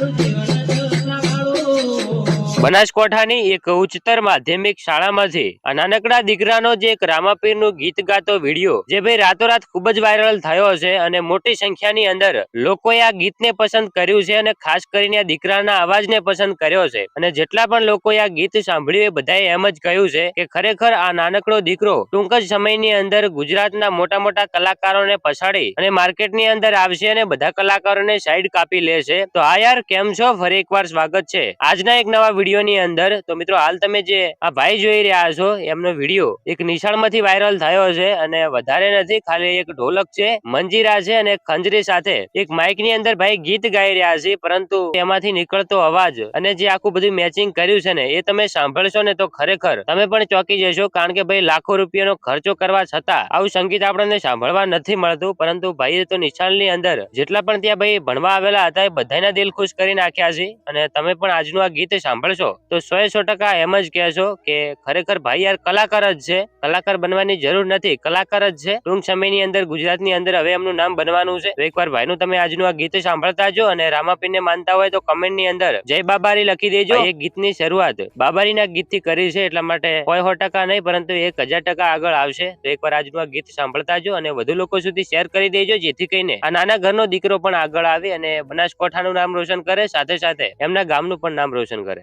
মানুষ জীবন બનાસકાંઠાની એક ઉચ્ચતર માધ્યમિક શાળામાંથી આ નાનકડા દીકરાનો જે એક રામાપીરનું ગીત ગાતો વીડિયો, જે ભાઈ રાતોરાત ખૂબ જ વાયરલ થયો છે અને મોટી સંખ્યાની અંદર લોકોએ આ ગીતને પસંદ કર્યું છે અને ખાસ કરીને આ દીકરાના અવાજને પસંદ કર્યો છે. અને જેટલા પણ લોકોએ આ ગીત સાંભળ્યું એ બધાએ એમ જ કહ્યું છે કે ખરેખર આ નાનકડો દીકરો ટૂંક જ સમયની અંદર ગુજરાતના મોટા મોટા કલાકારોને પછાડી અને માર્કેટની અંદર આવશે અને બધા કલાકારોને સાઈડ કાપી લેશે. તો આ યાર કેમ છો? ફરી એકવાર સ્વાગત છે. આજના એક નવા વિડીયોની અંદર, તો મિત્રો હાલ તમે જે આ ભાઈ જોઈ રહ્યા છો, એમનો વીડિયો એક નિશાળમાંથી વાયરલ થયો છે અને વધારે નથી, ખાલી એક ઢોલક છે, મંજીરા છે અને ખંજરી સાથે. એક માઇકની અંદર ભાઈ ગીત ગાઈ રહ્યા છે, પરંતુ એમાંથી નીકળતો અવાજ અને જે આખું બધું મેચિંગ કર્યું છે ને, એ તમે સાંભળશો ને તો ખરેખર તમે પણ ચોંકી જશો, કારણ કે ભાઈ લાખો રૂપિયાનો ખર્ચો કરવા છતાં આવું સંગીત આપણને સાંભળવા નથી મળતું, પરંતુ ભાઈએ તો નિશાળની અંદર જેટલા પણ ત્યાં ભાઈ ભણવા આવેલા હતા, એ બધાના દિલ ખુશ કરી નાખ્યા છે અને તમે પણ આજનું આ ગીત સાંભળશો તો સો સો ટકા એમ જ કહેશો કે ખરેખર ભાઈ યાર કલાકાર જ છે. કલાકાર બનવાની જરૂર નથી. કલાકાર જ છે. ટૂંક સમયની અંદર ગુજરાતની અંદર હવે એમનું નામ બનવાનું છે. એકવાર ભાઈનું તમે આજનું આ ગીત સાંભળતા જો અને રામાપીરને માનતા હોય તો કમેન્ટની અંદર જય બાબારી લખી દેજો. એ ગીતની શરૂઆત બાબારીના ગીતથી કરી છે એટલા માટે કોઈ સો ટકા નહીં પરંતુ એક હજાર ટકા આગળ આવશે. તો એકવાર આજનું આ ગીત સાંભળતા જો અને વધુ લોકો સુધી શેર કરી દેજો જેથી કરીને આ નાના ઘરનો દીકરો પણ આગળ આવે અને બનાસકાંઠાનું નામ રોશન કરે સાથે સાથે એમના ગામનું પણ નામ રોશન કરે.